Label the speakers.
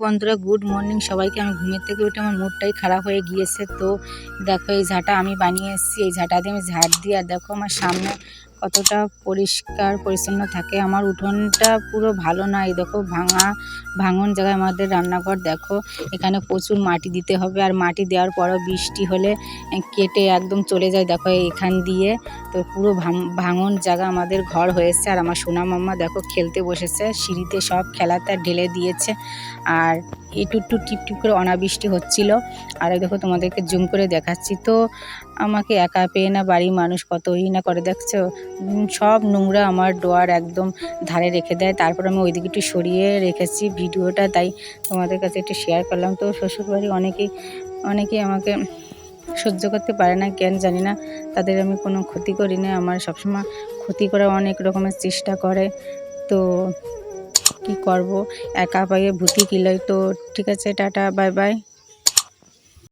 Speaker 1: বন্ধুরা good morning সবাইকে। আমি ঘুমের থেকে উঠে আমার মুডটাই খারাপ হয়ে গিয়েছে। তো দেখো, এই ঝাঁটা আমি বানিয়ে এসেছি। এই ঝাঁটা দিয়ে আমি ঝাঁট দিয়ে আর দেখো, আমার সামনে কতটা পরিষ্কার, পরিচ্ছন্ন থাকে। আমার উঠোনটা পুরো ভালো না। এই দেখো, ভাঙা, ভাঙন জায়গায় আমাদের রান্নাঘর। দেখো, এখানে প্রচুর মাটি দিতে হবে। আর মাটি দেওয়ার পরও বৃষ্টি হলে কেটে একদম চলে যায়। দেখো এখান দিয়ে তো পুরো ভাঙ- ভাঙন জায়গা আমাদের ঘর হয়েছে। আর আমার সোনা মাম্মা দেখো, খেলতে বসেছে। সিঁড়িতে সব খেলাতে ঢেলে দিয়েছে। আর একটু একটু টিপ করে অনাবৃষ্টি হচ্ছিল। আর দেখো, তোমাদেরকে জুম করে দেখাচ্ছি। তো আমাকে একা পেয়ে না বাড়ির মানুষ কতই না করে, দেখছ? সব নোংরা আমার ডোয়ার একদম ধারে রেখে দেয়। তারপর আমি ওইদিকে একটু সরিয়ে রেখেছি ভিডিওটা, তাই তোমাদের কাছে একটু শেয়ার করলাম। তো শ্বশুরবাড়ি অনেকেই অনেকেই আমাকে সহ্য করতে পারে না, কেন জানি না। তাদের আমি কোনো ক্ষতি করি না। আমার সবসময় ক্ষতি করার অনেক রকমের চেষ্টা করে। তো কি করব? একা পায়ে ভূতি কিলাই তো ঠিক আছে, টাটা বাই বাই